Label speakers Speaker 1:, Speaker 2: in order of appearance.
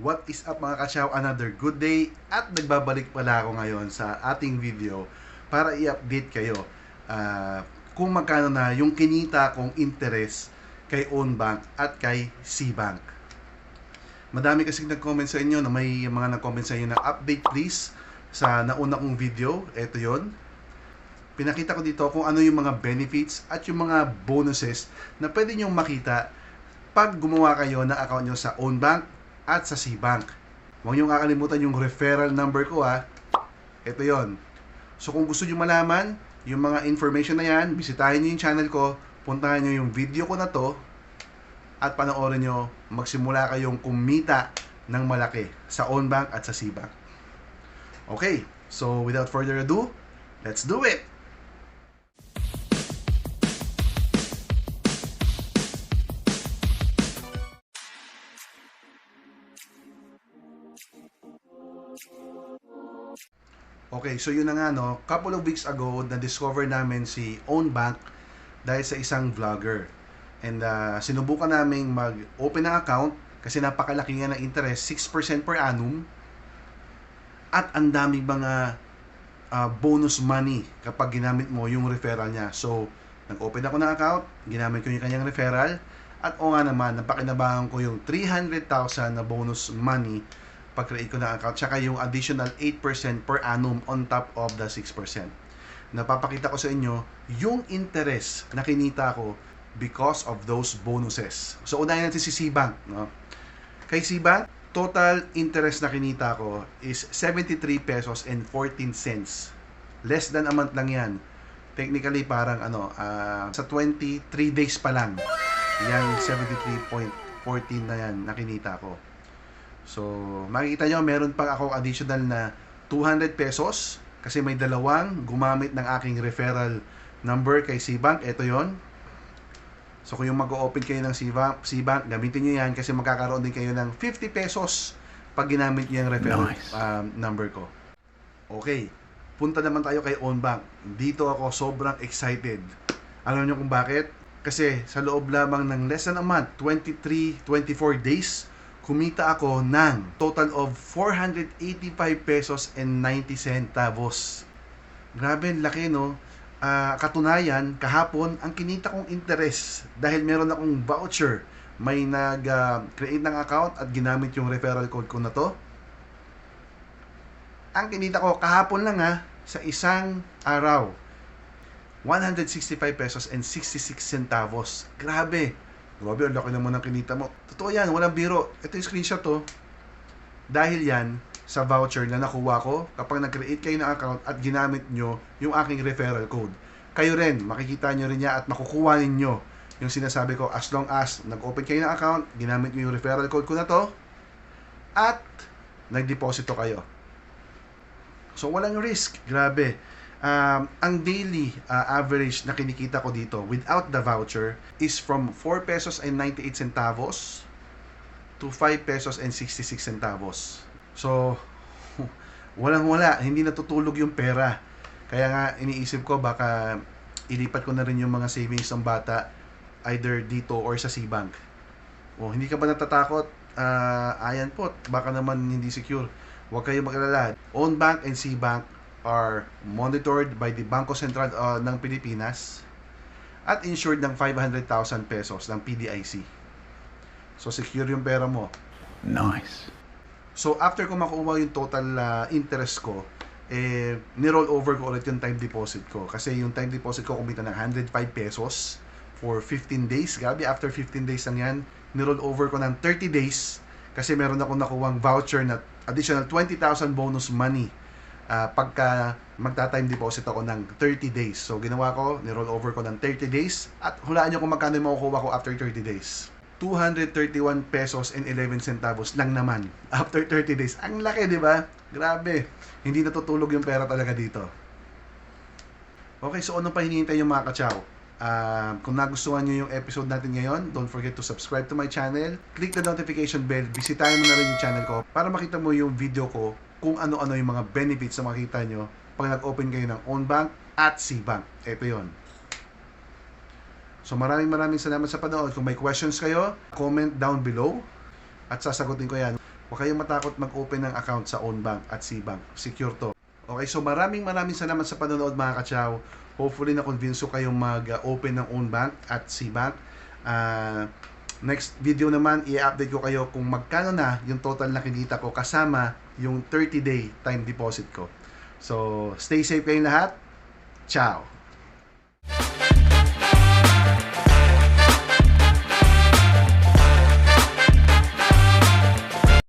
Speaker 1: What is up mga kachaw? Another good day at nagbabalik pala ako ngayon sa ating video para i-update kayo ah, kung magkano na yung kinita kong interest kay Own Bank at kay C-Bank. Madami kasi nag-comment sa inyo na may mga nag-comment sa inyo na update please sa nauna kong video. Ito yon pinakita ko dito kung ano yung mga benefits at yung mga bonuses na pwede nyong makita pag gumawa kayo ng account nyo sa own bank at sa C-Bank. Huwag nyo kakalimutan yung referral number ko ha. Ito yon. So kung gusto nyo malaman yung mga information na yan, bisitahin nyo yung channel ko, puntahan nyo yung video ko na to, at panoorin nyo, magsimula kayong kumita ng malaki sa own bank at sa C-Bank. Okay, so without further ado, let's do it! Okay, so yun na nga no, couple of weeks ago na-discover namin si Own Bank dahil sa isang vlogger. And uh, sinubukan naming mag-open ng account kasi napakalaki nga ng interest, 6% per annum. At ang daming mga uh, bonus money kapag ginamit mo yung referral niya. So, nag-open ako ng account, ginamit ko yung kanyang referral, at o nga naman, napakinabangan ko yung 300,000 na bonus money pag-create ko ng account, tsaka yung additional 8% per annum on top of the 6%. Napapakita ko sa inyo yung interest na kinita ko because of those bonuses. So, unahin natin si C-Bank. No? Kay C-Bank, total interest na kinita ko is 73 pesos and 14 cents. Less than a month lang yan. Technically, parang ano, uh, sa 23 days pa lang. Yan, 73.14 na yan, nakinita ko. So, makikita nyo, meron pa ako additional na 200 pesos kasi may dalawang gumamit ng aking referral number kay C-Bank. Ito yon. So, kung yung mag-open kayo ng C-Bank, C-Bank, gamitin nyo yan kasi magkakaroon din kayo ng 50 pesos pag ginamit nyo yung referral
Speaker 2: Nice.
Speaker 1: um, number ko. Okay. Punta naman tayo kay Own Bank. Dito ako sobrang excited. Alam nyo kung bakit? Kasi sa loob lamang ng less than a month, 23, 24 days, kumita ako ng total of 485 pesos and 90 centavos. Grabe, laki no? Ah, katunayan, kahapon, ang kinita kong interest dahil meron akong voucher. May nag-create ng account at ginamit yung referral code ko na to. Ang kinita ko kahapon lang ha, sa isang araw, 165 pesos and 66 centavos. Grabe. Grabe, ang laki naman ng kinita mo. Totoo yan, walang biro. Ito yung screenshot to. Dahil yan, sa voucher na nakuha ko, kapag nag-create kayo ng account at ginamit nyo yung aking referral code. Kayo rin, makikita nyo rin niya at makukuha ninyo yung sinasabi ko as long as nag-open kayo ng account, ginamit nyo yung referral code ko na to, at nagdeposito kayo. So, walang risk. Grabe. Um, ang daily uh, average na kinikita ko dito without the voucher is from 4 pesos and 98 centavos to 5 pesos and 66 centavos. So, walang wala. Hindi natutulog yung pera. Kaya nga, iniisip ko baka ilipat ko na rin yung mga savings ng bata either dito or sa C-Bank. O, hindi ka ba natatakot? Ah, ayan po, baka naman hindi secure. Huwag kayong mag-alala. Own Bank and C-Bank are monitored by the Bangko Sentral uh, ng Pilipinas at insured ng 500,000 pesos ng PDIC. So, secure yung pera mo.
Speaker 2: Nice.
Speaker 1: So, after ko makuha yung total uh, interest ko, eh, ni-roll over ko ulit yung time deposit ko. Kasi yung time deposit ko kumita ng 105 pesos for 15 days. Gabi, after 15 days lang yan, ni-roll over ko ng 30 days kasi meron akong nakuwang voucher na additional 20,000 bonus money uh, pagka magta-time deposit ako ng 30 days. So, ginawa ko, ni-roll over ko ng 30 days at hulaan nyo kung magkano yung makukuha ko after 30 days. 231 pesos and 11 centavos lang naman after 30 days. Ang laki, di ba? Grabe. Hindi natutulog yung pera talaga dito. Okay, so ano pa hinihintay yung mga kachaw? Uh, kung nagustuhan nyo yung episode natin ngayon, don't forget to subscribe to my channel. Click the notification bell. Bisitahin mo na rin yung channel ko para makita mo yung video ko kung ano-ano yung mga benefits na makita nyo pag nag-open kayo ng own bank at C-Bank. Ito yon. So maraming maraming salamat sa panood. Kung may questions kayo, comment down below. at sasagutin ko yan. Huwag kayong matakot mag-open ng account sa own bank at C-Bank. Secure to. Okay, so maraming maraming salamat sa panonood mga kachaw. Hopefully na-convince ko kayong mag-open ng own bank at C-Bank. Ah, next video naman, i-update ko kayo kung magkano na yung total na kinita ko kasama yung 30-day time deposit ko. So, stay safe kayong lahat. Ciao!